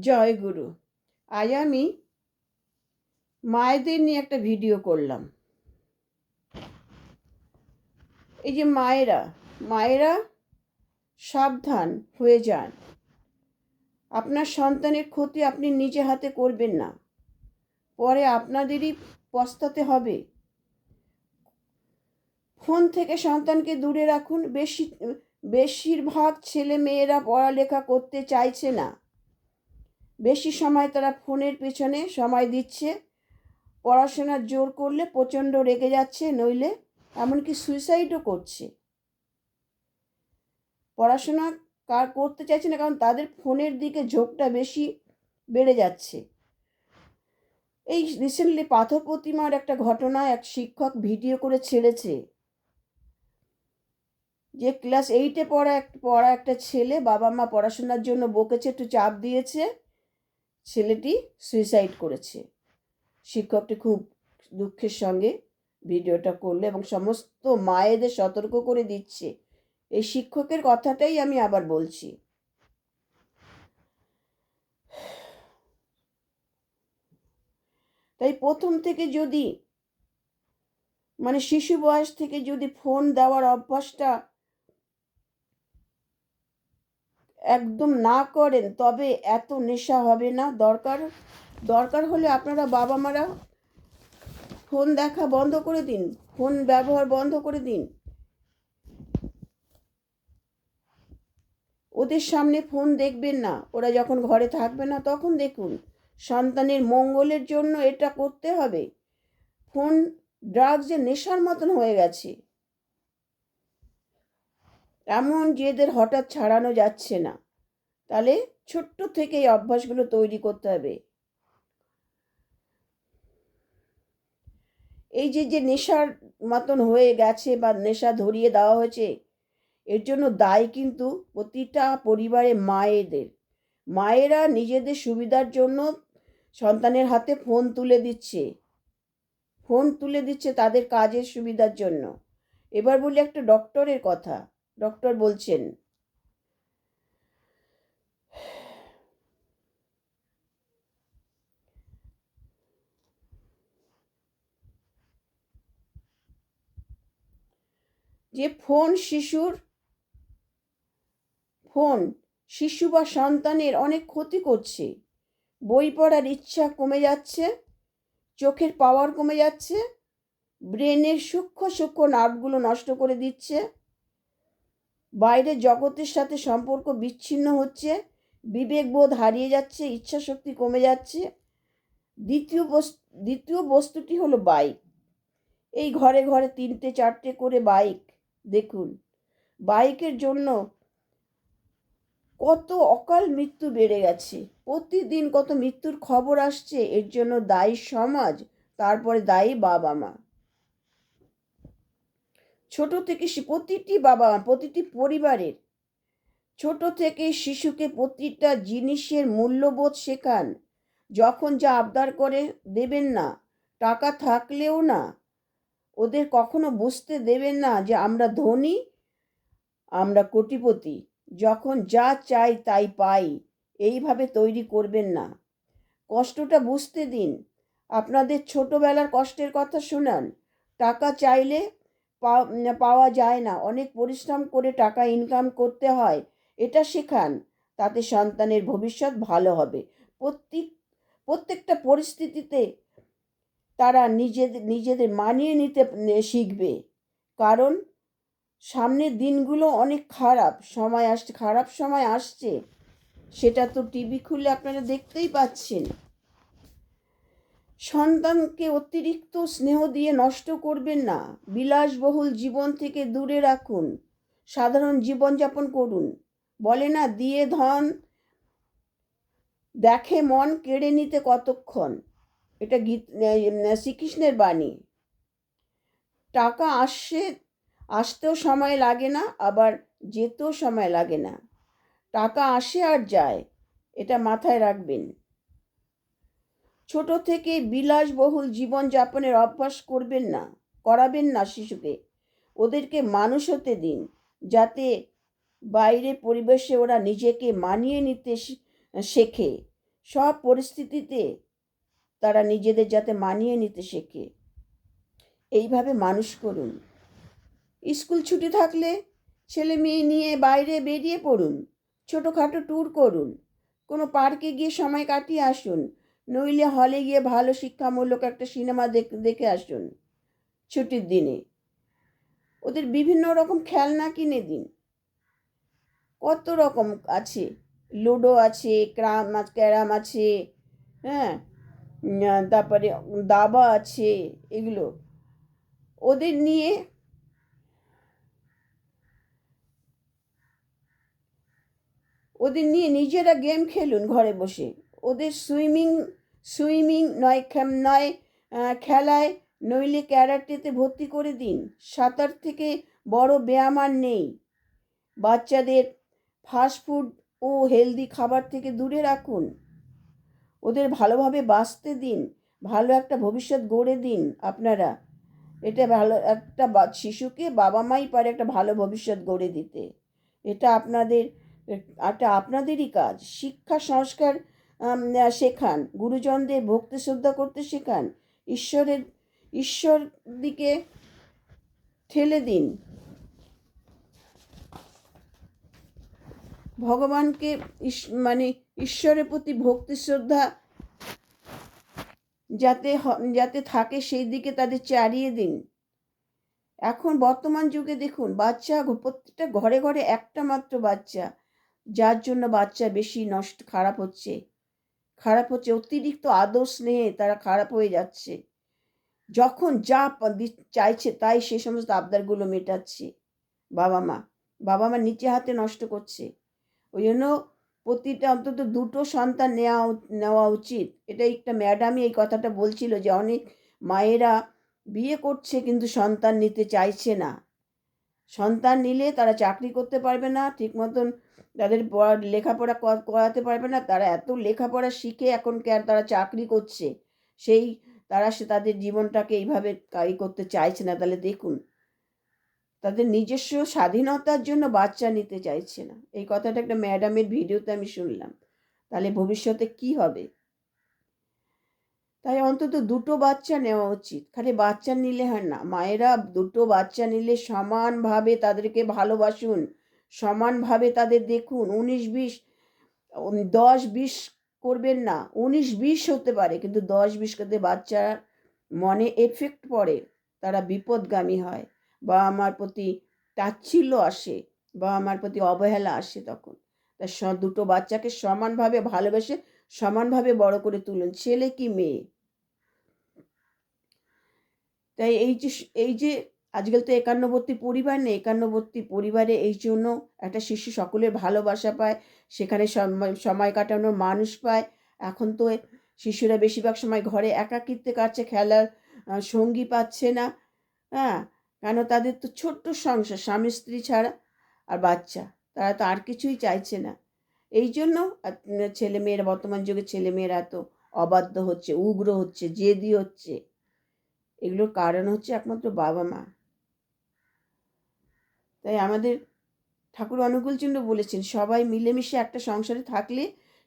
জয় গুরু। আজ আমি মায়েদের নিয়ে একটা ভিডিও করলাম। এই যে মায়েরা মায়েরা সাবধান হয়ে যান। আপনার সন্তানের ক্ষতি আপনি নিজে হাতে করবেন না। পরে আপনাদেরই পস্তাতে হবে। ফোন থেকে সন্তানকে দূরে রাখুন। বেশি, বেশিরভাগ ছেলে মেয়েরা পড়ালেখা করতে চাইছে না। বেশি সময় তারা ফোনের পেছনে সময় দিচ্ছে পড়াশোনার জোর করলে প্রচণ্ড রেগে যাচ্ছে, নইলে এমনকি সুইসাইডও করছে। পড়াশোনা কার করতে চাইছে না, কারণ তাদের ফোনের দিকে ঝোঁকটা বেশি বেড়ে যাচ্ছে। এই রিসেন্টলি পাথর প্রতিমার একটা ঘটনা এক শিক্ষক ভিডিও করে ছেড়েছে। যে ক্লাস এইটে পড়া এক, পড়া একটা ছেলে বাবা মা পড়াশোনার জন্য বকেছে, একটু চাপ দিয়েছে। ছেলেটি সুইসাইড করেছে। শিক্ষকটি খুব দুঃখের সঙ্গে ভিডিওটা করল এবং সমস্ত মায়েদের সতর্ক করে দিচ্ছে। এই শিক্ষকের কথাটাই আমি আবার বলছি। তাই প্রথম থেকে যদি মানে শিশু বয়স থেকে যদি ফোন দেওয়ার অভ্যাসটা একদম না করেন, তবে এত নেশা হবে না। দরকার দরকার হলে আপনারা বাবা মারা ফোন দেখা বন্ধ করে দিন, ফোন ব্যবহার বন্ধ করে দিন। ওদের সামনে ফোন দেখবেন না, ওরা যখন ঘরে থাকবে না তখন দেখুন, সন্তানের মঙ্গলের জন্য এটা করতে হবে। ফোন, ড্রাগসের নেশার মতন হয়ে গেছে। এমন এদের হঠাৎ ছাড়ানো যাচ্ছে না। তাহলে ছোট্ট থেকে এই অভ্যাসগুলো তৈরি করতে হবে। এই যে যে নেশার মতন হয়ে গেছে বা নেশা ধরিয়ে দেওয়া হয়েছে, এর জন্য দায় কিন্তু প্রতিটা পরিবারে মায়েদের। মায়েরা নিজেদের সুবিধার জন্য সন্তানের হাতে ফোন তুলে দিচ্ছে। ফোন তুলে দিচ্ছে তাদের কাজের সুবিধার জন্য। এবার বলি একটা ডক্টরের কথা। ডক্টর বলছেন, যে ফোন শিশুর, ফোন শিশু বা সন্তানের অনেক ক্ষতি করছে। বই পড়ার ইচ্ছা কমে যাচ্ছে, চোখের পাওয়ার কমে যাচ্ছে ব্রেনের সূক্ষ্ম সূক্ষ্ম নার্ভগুলো নষ্ট করে দিচ্ছে। বাইরের জগতের সাথে সম্পর্ক বিচ্ছিন্ন হচ্ছে, বিবেকবোধ হারিয়ে যাচ্ছে ইচ্ছা শক্তি কমে যাচ্ছে। দ্বিতীয় বস্তু দ্বিতীয় বস্তুটি হলো বাইক। এই ঘরে ঘরে তিনটে চারটে করে বাইক, দেখুন। বাইকের জন্য কত অকাল মৃত্যু বেড়ে গেছে। প্রতিদিন কত মৃত্যুর খবর আসছে, এর জন্য দায়ী সমাজ, তারপরে দায়ী বাবা মা ছোট থেকে প্রতিটি বাবা, প্রতিটি পরিবারের ছোট থেকে শিশুকে প্রতিটা জিনিসের মূল্যবোধ শেখান। যখন যা আবদার করে দেবেন না, টাকা থাকলেও না, ওদের কখনো বুঝতে দেবেন না যে আমরা ধনী, আমরা কোটিপতি। যখন যা চাই তাই পাই, এইভাবে তৈরি করবেন না। কষ্টটা বুঝতে দিন। আপনাদের ছোটোবেলার কষ্টের কথা শোনান। টাকা চাইলে পাওয়া যায় না। অনেক পরিশ্রম করে টাকা ইনকাম করতে হয়, এটা শেখান। তাতে সন্তানের ভবিষ্যৎ ভালো হবে। প্রত্যেক, প্রত্যেকটা পরিস্থিতিতে তারা নিজেদের নিজেদের মানিয়ে নিতে শিখবে। কারণ সামনের দিনগুলো অনেক খারাপ, সময় আসছে খারাপ সময় আসছে। সেটা তো টিভি খুলে আপনারা দেখতেই পাচ্ছেন। সন্তানকে অতিরিক্ত স্নেহ দিয়ে নষ্ট করবেন না। বিলাসবহুল জীবন থেকে দূরে রাখুন। সাধারণ জীবনযাপন করুন। বলে না, দিয়ে ধন, দেখে মন কেড়ে নিতে কতক্ষণ? এটা গীত শ্রীকৃষ্ণের বাণী। টাকা আসছে আসতেও সময় লাগে না, আবার যেতেও সময় লাগে না। টাকা আসে আর যায়, এটা মাথায় রাখবেন। ছোট থেকে বিলাসবহুল জীবনযাপনের অভ্যাস করবেন না, করাবেন না শিশুকে। ওদেরকে মানুষ হতে দিন, যাতে বাইরে পরিবেশে ওরা নিজেকে মানিয়ে নিতে শেখে। সব পরিস্থিতিতে তারা নিজেদের যাতে মানিয়ে নিতে শেখে। এইভাবে মানুষ করুন। স্কুল ছুটি থাকলে ছেলে মেয়ে নিয়ে বাইরে বেরিয়ে পড়ুন, ছোটোখাটো ট্যুর করুন, কোনো পার্কে গিয়ে সময় কাটিয়ে আসুন নইলে হলে গিয়ে ভালো শিক্ষামূলক একটা সিনেমা দেখে আসুন ছুটির দিনে। ওদের বিভিন্ন রকম খেলনা কিনে দিন। কত রকম আছে। লুডো আছে, ক্রাম ক্যারাম আছে হ্যাঁ? তারপরে দাবা আছে, এগুলো। ওদের নিয়ে ওদের নিয়ে নিজেরা গেম খেলুন ঘরে বসে। ওদের সুইমিং সুইমিং নয় নয় খেলায় নইলে ক্যারাটেতে ভর্তি করে দিন। সাঁতার থেকে বড় ব্যায়াম আর নেই। বাচ্চাদের ফাস্টফুড ও হেলদি খাবার থেকে দূরে রাখুন। ওদের ভালোভাবে বাঁচতে দিন। ভালো একটা ভবিষ্যৎ গড়ে দিন আপনারা। এটা ভালো একটা শিশুকে বাবা মাই পারে একটা ভালো ভবিষ্যৎ গড়ে দিতে। এটা আপনাদের, এটা আপনাদেরই কাজ। শিক্ষা, সংস্কার শেখান। গুরুজনদের ভক্তি শ্রদ্ধা করতে শেখান। ঈশ্বরের, ঈশ্বর দিকে ঠেলে দিন। ভগবানকে মানে ঈশ্বরের প্রতি ভক্তি শ্রদ্ধা যাতে যাতে থাকে সেই দিকে তাদের চারিয়ে দিন। এখন বর্তমান যুগে দেখুন, বাচ্চা প্রত্যেকটা ঘরে ঘরে একটা মাত্র বাচ্চা, যার জন্য বাচ্চা বেশি নষ্ট, খারাপ হচ্ছে। খারাপ হচ্ছে, অতিরিক্ত আদর স্নেহে তারা খারাপ হয়ে যাচ্ছে। যখন যা চাইছে তাই সে সমস্ত আবদারগুলো মেটাচ্ছে বাবা মা। বাবা মা নিচে হাতে নষ্ট করছে। ওই জন্য প্রতিটা অন্তত দুটো সন্তান নেওয়া নেওয়া উচিত। এটা একটা ম্যাডামই এই কথাটা বলছিল যে অনেক মায়েরা বিয়ে করছে কিন্তু সন্তান নিতে চাইছে না। সন্তান নিলে তারা চাকরি করতে পারবে না, ঠিক মতন তাদের লেখাপড়া করাতে পারবে না, তারা এত লেখাপড়া শিখে এখন কে তারা চাকরি করছে, সেই তারা সে তাদের জীবনটাকে এইভাবে কাই করতে চাইছে না, তাহলে দেখুন। তাদের নিজস্ব স্বাধীনতার জন্য বাচ্চা নিতে চাইছে না। এই কথাটা একটা ম্যাডামের ভিডিওতে আমি শুনলাম। তাহলে ভবিষ্যতে কি হবে? তাই অন্তত দুটো বাচ্চা নেওয়া উচিত। খালি বাচ্চা নিলে হয় না। মায়েরা দুটো বাচ্চা নিলে সমানভাবে তাদেরকে ভালোবাসুন, সমানভাবে তাদের দেখুন। উনিশ বিশ, দশ বিশ করবেন না, উনিশ বিশ হতে পারে, কিন্তু দশ বিশ করতে বাচ্চার মনে এফেক্ট পড়ে, তারা বিপদগামী হয়। বা আমার প্রতি তাচ্ছিল্য আসে, বা আমার প্রতি অবহেলা আসে তখন। তা দুটো বাচ্চাকে সমানভাবে ভালোবেসে সমানভাবে বড় করে তুলুন। ছেলে কি মেয়ে? তাই এই যে এই যে আজকাল তো একান্নবর্তী পরিবার নেই, একান্নবর্তী পরিবারে এই জন্য একটা শিশু সকলের ভালোবাসা পায়, সেখানে সময় কাটানোর মানুষ পায়। এখন তো শিশুরা বেশিরভাগ সময় ঘরে একাকিত্বে কাটছে, খেলার সঙ্গী পাচ্ছে না হ্যাঁ? কেন তাদের তো ছোট্ট সংসার, স্বামী, স্ত্রী ছাড়া আর বাচ্চা, তারা তো আর কিছুই চাইছে না। এই জন্য ছেলেমেয়েরা, বর্তমান যুগে ছেলেমেয়েরা এত অবাধ্য হচ্ছে, উগ্র হচ্ছে, জেদি হচ্ছে। এগুলোর কারণ হচ্ছে একমাত্র বাবা মা। তাই আমাদের ঠাকুর অনুকূলচন্দ্র বলেছেন, সবাই মিলেমিশে একটা সংসারে থাকলে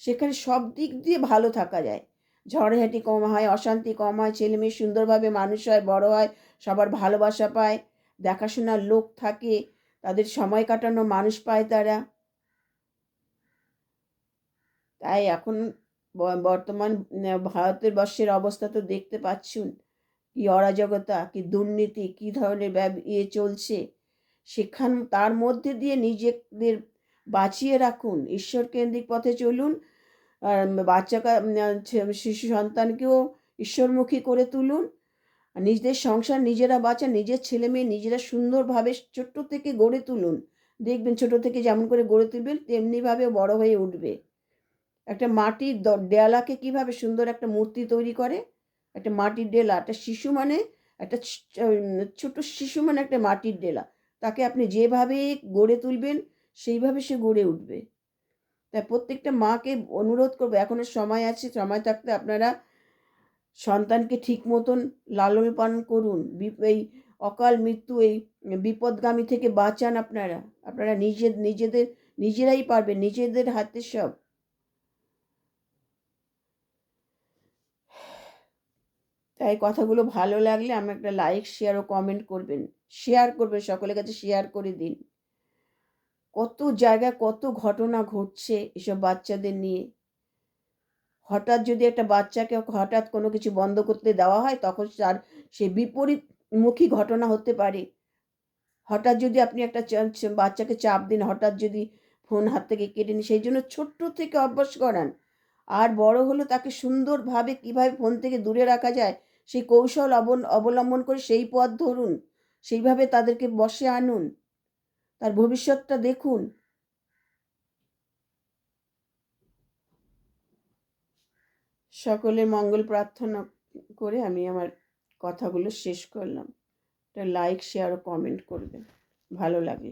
সেখানে সব দিক দিয়ে ভালো থাকা যায়। ঝড়ঝাটি কম হয়, অশান্তি কম হয় ছেলে মেয়ে সুন্দরভাবে মানুষ হয়, বড় হয়, সবার ভালোবাসা পায়, দেখাশোনার লোক থাকে, তাদের সময় কাটানো মানুষ পায় তারা। তাই এখন বর্তমান ভারতের বর্ষের অবস্থা তো দেখতে পাচ্ছুন। কি অরাজকতা, কি দুর্নীতি, কি ধরনের ইয়ে চলছে, সেখান, তার মধ্যে দিয়ে নিজেদের বাঁচিয়ে রাখুন, ঈশ্বর কেন্দ্রিক পথে চলুন আর বাচ্চা শিশু সন্তানকেও ঈশ্বরমুখী করে তুলুন নিজেদের সংসার নিজেরা বাঁচান, নিজের ছেলে মেয়ে নিজেরা সুন্দরভাবে ছোট্ট থেকে গড়ে তুলুন, দেখবেন ছোট থেকে যেমন করে গড়ে তুলবেন তেমনিভাবে বড় হয়ে উঠবে। একটা মাটির ডেলাকে কীভাবে সুন্দর একটা মূর্তি তৈরি করে একটা মাটির ডেলা, একটা শিশু মানে একটা ছোট শিশু মানে একটা মাটির ডেলা। তাকে আপনি যেভাবে গড়ে তুলবেন, সেইভাবে সে গড়ে উঠবে। তাই প্রত্যেকটা মাকে অনুরোধ করব এখনও সময় আছে, সময় থাকতে আপনারা সন্তানকে ঠিক মতন লালন পালন করুন। এই অকাল মৃত্যু, এই বিপদগামী থেকে বাঁচান আপনারা। আপনারা নিজে নিজেদের, নিজেরাই পারবেন, নিজেদের হাতে সব। তাই কথাগুলো ভালো লাগলে আমি একটা লাইক শেয়ার ও কমেন্ট করবেন। শেয়ার করবেন, সকলের কাছে শেয়ার করে দিন। কত জায়গায় কত ঘটনা ঘটছে এসব বাচ্চাদের নিয়ে। হঠাৎ যদি একটা বাচ্চাকে হঠাৎ কোনো কিছু বন্ধ করতে দেওয়া হয়, তখন তার সে বিপরীতমুখী ঘটনা হতে পারে। হঠাৎ যদি আপনি একটা বাচ্চাকে চাপ দিন, হঠাৎ যদি ফোন হাত থেকে কেটে নিন, সেই জন্য ছোট্ট থেকে অভ্যাস করান। আর বড় হলো তাকে সুন্দরভাবে কীভাবে ফোন থেকে দূরে রাখা যায়, সেই কৌশল অবল- অবলম্বন করে সেই পথ ধরুন, সেইভাবে তাদেরকে বসে আনুন। তার ভবিষ্যৎটা দেখুন। সকলের মঙ্গল প্রার্থনা করে আমি আমার কথাগুলো শেষ করলাম। লাইক শেয়ার ও কমেন্ট করবেন। ভালো লাগলে